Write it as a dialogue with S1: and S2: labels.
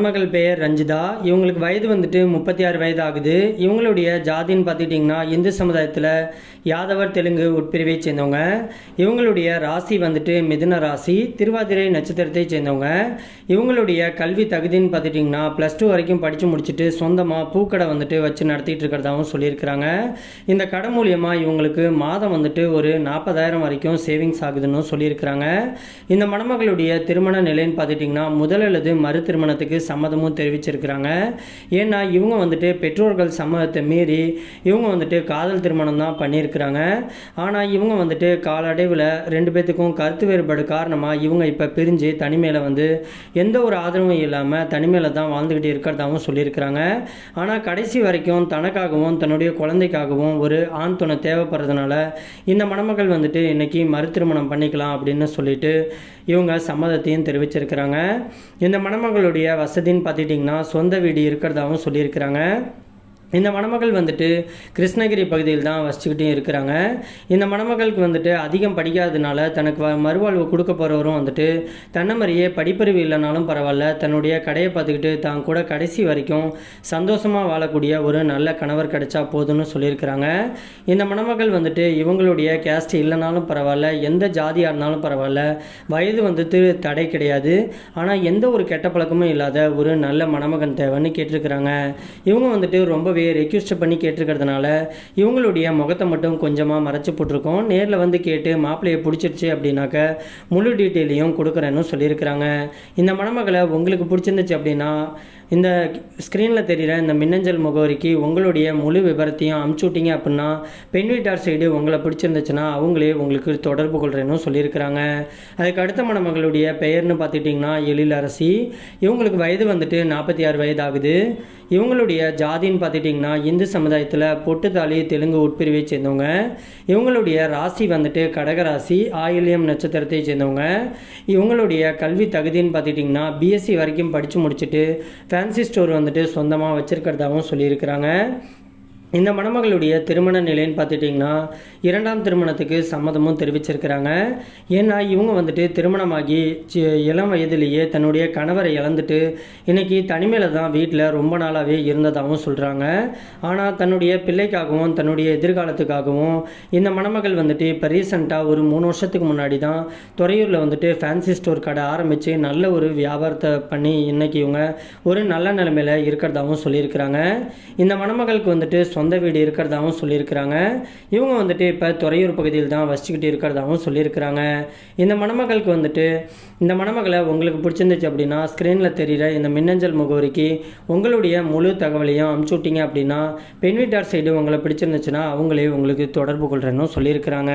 S1: மணமகள் பெயர் ரஞ்சிதா. இவங்களுக்கு வயது வந்துட்டு முப்பத்தி ஆறு வயது ஆகுது இவங்களுடைய ஜாதின்னு பார்த்துக்கிட்டிங்கன்னா இந்து சமுதாயத்தில் யாதவர் தெலுங்கு உட்பிரிவை சேர்ந்தவங்க. இவங்களுடைய ராசி வந்துட்டு மிதுன ராசி திருவாதிரை நட்சத்திரத்தை சேர்ந்தவங்க. இவங்களுடைய கல்வி தகுதின்னு பார்த்துட்டிங்கன்னா ப்ளஸ் டூ வரைக்கும் படித்து முடிச்சுட்டு சொந்தமாக பூக்கடை வந்துட்டு வச்சு நடத்திட்டு இருக்கிறதாகவும் சொல்லியிருக்கிறாங்க. இந்த கடை மூலியமாக இவங்களுக்கு மாதம் வந்துட்டு ஒரு நாற்பதாயிரம் வரைக்கும் சேவிங்ஸ் ஆகுதுன்னு சொல்லியிருக்கிறாங்க. இந்த மணமகளுடைய திருமண நிலைன்னு பார்த்துட்டிங்கன்னா முதல் அல்லது மறு திருமணத்துக்கு சம்மதமும் தெரிவிச்சிருக்கிறாங்க. ஏன்னா இவங்க வந்துட்டு பெற்றோர்கள் சம்மதத்தை மீறி இவங்க வந்துட்டு காதல் திருமணம் தான் பண்ணியிருக்கிறாங்க. ஆனால் இவங்க வந்துட்டு காலடைவில் ரெண்டு பேர்த்துக்கும் கருத்து வேறுபாடு காரணமாக இவங்க இப்போ பிரிஞ்சு தனிமையில் வந்து எந்த ஒரு ஆதரவும் இல்லாமல் தனிமையில் தான் வாழ்ந்துக்கிட்டு இருக்கிறதாகவும் சொல்லியிருக்கிறாங்க. ஆனால் கடைசி வரைக்கும் தனக்காகவும் தன்னுடைய குழந்தைக்காகவும் ஒரு ஆண் துணை தேவைப்படுறதுனால இந்த மணமகள் வந்துட்டு இன்னைக்கு மறு திருமணம் பண்ணிக்கலாம் அப்படின்னு சொல்லிட்டு இவங்க சம்மதத்தையும் தெரிவிச்சிருக்கிறாங்க. இந்த மணமகளுடைய வசதின்னு பார்த்துக்கிட்டிங்கன்னா சொந்த வீடு இருக்கிறதாகவும் சொல்லியிருக்கிறாங்க. இந்த மணமகள் வந்துட்டு கிருஷ்ணகிரி பகுதியில் தான் வசிச்சுக்கிட்டே இருக்கிறாங்க. இந்த மணமகளுக்கு வந்துட்டு அதிகம் படிக்காததுனால தனக்கு வ- மறுவாழ்வு கொடுக்க போகிறவரும் வந்துட்டு தன்னை மாதிரியே படிப்பறிவு இல்லைனாலும் பரவாயில்ல. தன்னுடைய கடையை பார்த்துக்கிட்டு தான் கூட கடைசி வரைக்கும் சந்தோஷமாக வாழக்கூடிய ஒரு நல்ல கணவர் கிடைச்சா போதும்னு சொல்லியிருக்கிறாங்க. இந்த மணமகள் வந்துட்டு இவங்களுடைய கேஸ்ட் இல்லைனாலும் பரவாயில்ல. எந்த ஜாதியாக இருந்தாலும் பரவாயில்ல. வயது வந்துட்டு தடை கிடையாது. ஆனால் எந்த ஒரு கெட்ட பழக்கமும் இல்லாத ஒரு நல்ல மணமகன் தேவைன்னு கேட்டிருக்கிறாங்க. இவங்க வந்துட்டு ரொம்பவே ரெக்யூஸ்ட் பண்ணி கேட்டிருக்கிறதுனால இவங்களுடைய முகத்தை மட்டும் கொஞ்சமாக மறைச்சு போட்டிருக்கோம். நேரில் வந்து கேட்டு மாப்பிள்ளையை பிடிச்சிருச்சு அப்படின்னாக்க முழு டீட்டெயிலையும் கொடுக்குறேன்னு சொல்லியிருக்கிறாங்க. இந்த மணமகளை உங்களுக்கு பிடிச்சிருந்துச்சு அப்படின்னா இந்த ஸ்க்ரீனில் தெரிகிற இந்த மின்னஞ்சல் முகவரிக்கு உங்களுடைய முழு விவரத்தையும் அமுச்சு விட்டீங்க அப்படின்னா பெண் வீட்டார் சைடு உங்களை பிடிச்சிருந்துச்சுன்னா அவங்களே உங்களுக்கு தொடர்பு கொள்கிறேன்னு சொல்லியிருக்கிறாங்க. அதுக்கு அடுத்த மணமகளுடைய பெயர்னு பார்த்துட்டிங்கன்னா எழிலரசி இவங்களுக்கு வயது வந்துட்டு நாற்பத்தி ஆறு வயது ஆகுது இவங்களுடைய ஜாதின்னு பார்த்துட்டிங்கன்னா இந்து சமுதாயத்தில் பொட்டுத்தாலி தெலுங்கு உட்பிரிவை சேர்ந்தவங்க. இவங்களுடைய ராசி வந்துட்டு கடகராசி ஆயில்யம் நட்சத்திரத்தை சேர்ந்தவங்க. இவங்களுடைய கல்வி தகுதின்னு பார்த்துட்டிங்கன்னா பிஎஸ்சி வரைக்கும் படித்து முடிச்சுட்டு ஃபேன்சி ஸ்டோர் வந்துட்டு சொந்தமாக வச்சுருக்கிறதாகவும் சொல்லியிருக்கிறாங்க. இந்த மணமகளுடைய திருமண நிலைன்னு பார்த்துட்டிங்கன்னா இரண்டாம் திருமணத்துக்கு சம்மதமும் தெரிவிச்சிருக்கிறாங்க. ஏன்னா இவங்க வந்துட்டு திருமணமாகி இளம் வயதிலேயே தன்னுடைய கணவரை இழந்துட்டு இன்னைக்கு தனிமையில் தான் வீட்டில் ரொம்ப நாளாகவே இருந்ததாகவும் சொல்கிறாங்க ஆனால் தன்னுடைய பிள்ளைக்காகவும் தன்னுடைய எதிர்காலத்துக்காகவும் இந்த மணமகள் வந்துட்டு இப்போ ரீசெண்டாக ஒரு மூணு வருஷத்துக்கு முன்னாடி தான் துறையூரில் வந்துட்டு ஃபேன்சி ஸ்டோர் கடை ஆரம்பித்து நல்ல ஒரு வியாபாரத்தை பண்ணி இன்னைக்கு இவங்க ஒரு நல்ல நிலைமையில் இருக்கிறதாகவும் சொல்லியிருக்கிறாங்க. இந்த மணமகளுக்கு வந்துட்டு சொந்த வீடு இருக்கிறதாகவும் சொல்லியிருக்கிறாங்க. இவங்க வந்துட்டு இப்போ துறையூர் பகுதியில் தான் வசிச்சுக்கிட்டு இருக்கிறதாகவும் சொல்லியிருக்கிறாங்க. இந்த மணமகளுக்கு வந்துட்டு இந்த மணமகளை உங்களுக்கு பிடிச்சிருந்துச்சு அப்படின்னா ஸ்க்ரீனில் தெரிகிற இந்த மின்னஞ்சல் முகவரிக்கு உங்களுடைய முழு தகவலையும் அமுச்சு விட்டீங்க அப்படின்னா பெண் வீட்டார் சைடு உங்களை பிடிச்சிருந்துச்சுன்னா அவங்களே உங்களுக்கு தொடர்பு கொள்கிறேன்னு சொல்லியிருக்கிறாங்க.